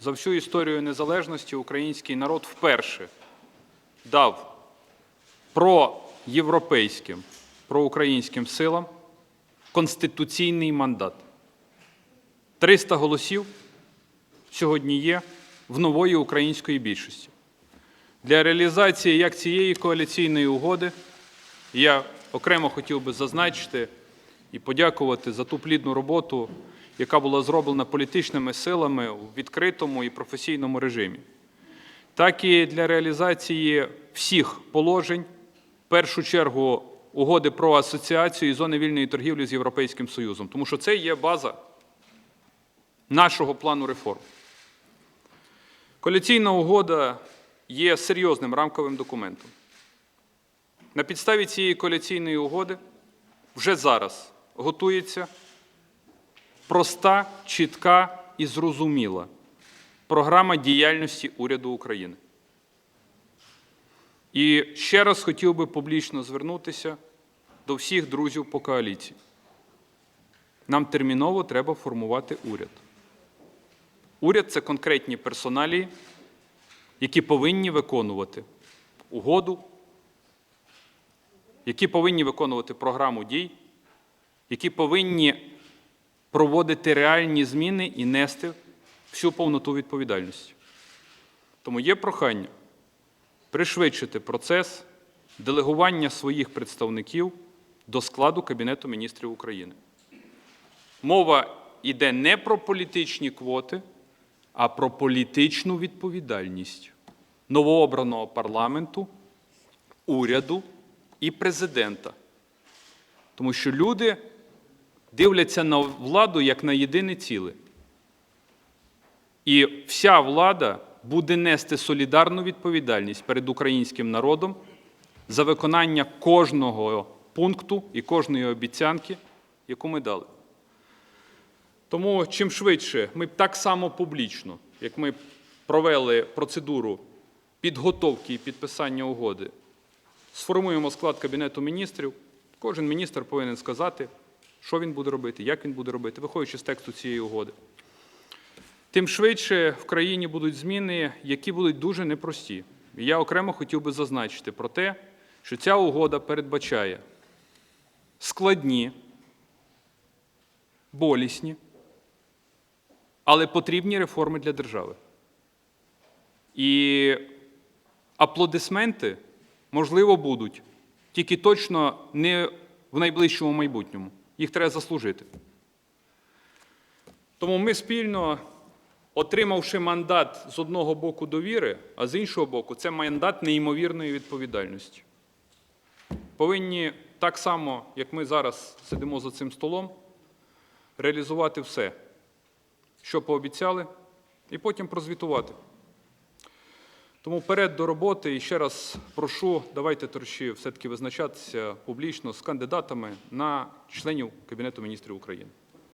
за всю історію незалежності український народ вперше дав проєвропейським, проукраїнським силам конституційний мандат. 300 голосів сьогодні є в нової української більшості. Для реалізації як цієї коаліційної угоди я окремо хотів би зазначити і подякувати за ту плідну роботу, яка була зроблена політичними силами у відкритому і професійному режимі, так і для реалізації всіх положень, в першу чергу угоди про асоціацію і зони вільної торгівлі з Європейським Союзом, тому що це є база нашого плану реформ. Коаліційна угода є серйозним рамковим документом. На підставі цієї коаліційної угоди вже зараз готується проста, чітка і зрозуміла програма діяльності уряду України. І ще раз хотів би публічно звернутися до всіх друзів по коаліції. Нам терміново треба формувати уряд. Уряд це конкретні персоналії, які повинні виконувати угоду, які повинні виконувати програму дій, які повинні проводити реальні зміни і нести всю повноту відповідальності. Тому є прохання пришвидшити процес делегування своїх представників до складу Кабінету міністрів України. Мова йде не про політичні квоти, а про політичну відповідальність новообраного парламенту, уряду і президента. Тому що люди дивляться на владу як на єдине ціле. І вся влада буде нести солідарну відповідальність перед українським народом за виконання кожного пункту і кожної обіцянки, яку ми дали. Тому чим швидше ми так само публічно, як ми провели процедуру підготовки і підписання угоди, сформуємо склад Кабінету міністрів, кожен міністр повинен сказати, що він буде робити, як він буде робити, виходячи з тексту цієї угоди. Тим швидше в країні будуть зміни, які будуть дуже непрості. І я окремо хотів би зазначити про те, що ця угода передбачає складні, болісні, але потрібні реформи для держави. І аплодисменти, можливо, будуть, тільки точно не в найближчому майбутньому. Їх треба заслужити. Тому ми спільно, отримавши мандат з одного боку довіри, а з іншого боку, це мандат неймовірної відповідальності. Повинні так само, як ми зараз сидимо за цим столом, реалізувати все, що пообіцяли, і потім прозвітувати. Тому вперед до роботи і ще раз прошу, давайте торші все-таки визначатися публічно з кандидатами на членів Кабінету міністрів України.